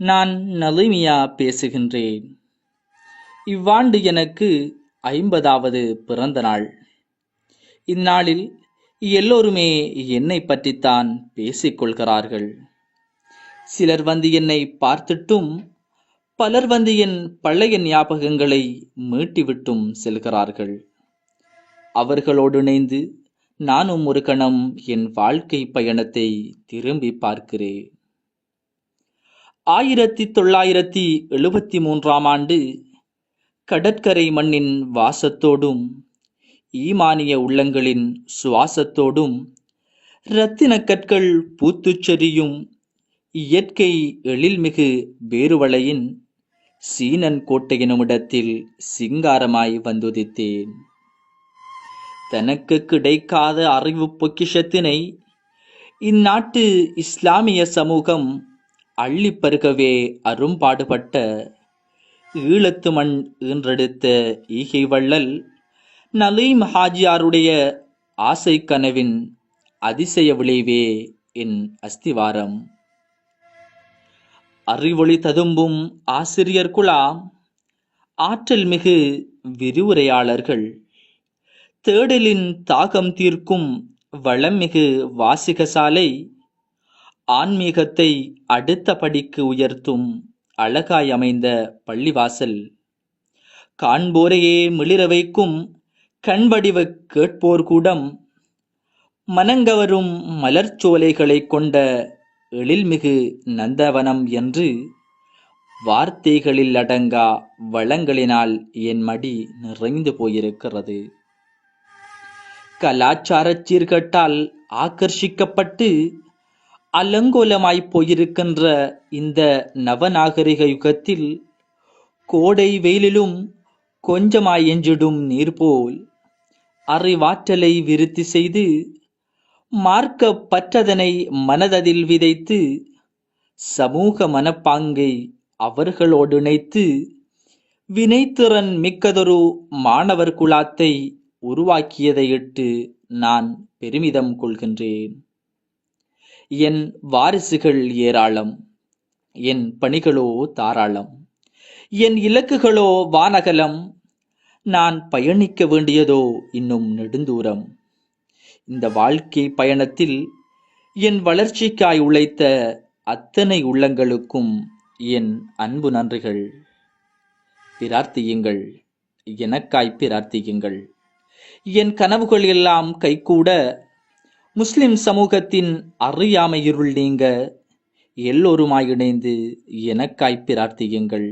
நான் நலிமியா பேசுகின்றேன். இவ்வாண்டு எனக்கு ஐம்பதாவது பிறந்த நாள். இந்நாளில் எல்லோருமே என்னை பற்றித்தான் பேசிக் கொள்கிறார்கள் சிலர் வந்து என்னை பார்த்துட்டும் பலர் வந்து என் பழைய ஞாபகங்களை மீட்டிவிட்டும் செல்கிறார்கள். அவர்களோடு இணைந்து நானும் ஒரு கணம் என் வாழ்க்கை பயணத்தை திரும்பி பார்க்கிறேன். ஆயிரத்தி தொள்ளாயிரத்தி எழுபத்தி மூன்றாம் ஆண்டு கடற்கரை மண்ணின் வாசத்தோடும் ஈமானிய உள்ளங்களின் சுவாசத்தோடும் இரத்தினக் கற்கள் பூத்துச்செறியும் இயற்கை எழில்மிகு வேறுவளையின் சீனன் கோட்டை எனுமிடத்தில் சிங்காரமாய் வந்துதித்தேன். தனக்கு கிடைக்காத அறிவு பொக்கிஷத்தினை இந்நாட்டு இஸ்லாமிய சமூகம் அள்ளிப் பருகவே அரும்பாடுபட்ட ஈழத்து மண் ஈன்றெடுத்த ஈகை வள்ளல் நலீம் ஹாஜியாருடைய ஆசை கனவின் அதிசய விளைவே என் அஸ்திவாரம். அறிவொளி ததும்பும் ஆசிரியர் குலாம் ஆற்றல் மிகு விரிவுரையாளர்கள் தேடலின் தாகம் தீர்க்கும் வளமிகு வாசிகசாலை ஆன்மீகத்தை அடுத்த படிக்கு உயர்த்தும் அழகாய் அமைந்த பள்ளிவாசல். காண்போரையே மிளிர வைக்கும் கண்வடிவ கேட்போர் கூடம் மனங்கவரும் மலர்ச்சோலைகளைக் கொண்ட எழில்மிகு நந்தவனம் என்று வார்த்தைகளில் அடங்கா வளங்களினால் என் மடி நிறைந்து போயிருக்கிறது. கலாச்சார சீர்கட்டால் ஆக்கர்ஷிக்கப்பட்டு அலங்கோலமாய்ப் போயிருக்கின்ற இந்த நவநாகரிக யுகத்தில் கோடை வெயிலிலும் கொஞ்சமாய் எஞ்சிடும் நீர் போல் அறிவாற்றலை விருத்தி செய்து மார்க்க பற்றதனை மனததில் விதைத்து சமூக மனப்பாங்கை அவர்களோடுணைத்து வினைத்திறன் மிக்கதொரு மாணவர் குலாத்தை உருவாக்கியதையிட்டு நான் பெருமிதம் கொள்கின்றேன். என் வாரிசுகள் ஏராளம் என் பணிகளோ தாராளம் என் இலக்குகளோ வானகலம் நான் பயணிக்க வேண்டியதோ இன்னும் நெடுந்தூரம். இந்த வாழ்க்கை பயணத்தில் என் வளர்ச்சிக்காய் உழைத்த அத்தனை உள்ளங்களுக்கும் என் அன்பு நன்றிகள். பிரார்த்தியுங்கள் எனக்காய் பிரார்த்தியுங்கள். என் கனவுகள் எல்லாம் கைகூட முஸ்லிம் சமூகத்தின் அறியாமையிருள் நீங்க எல்லோருமாய் இணைந்து எனக்காய் பிரார்த்தியுங்கள்.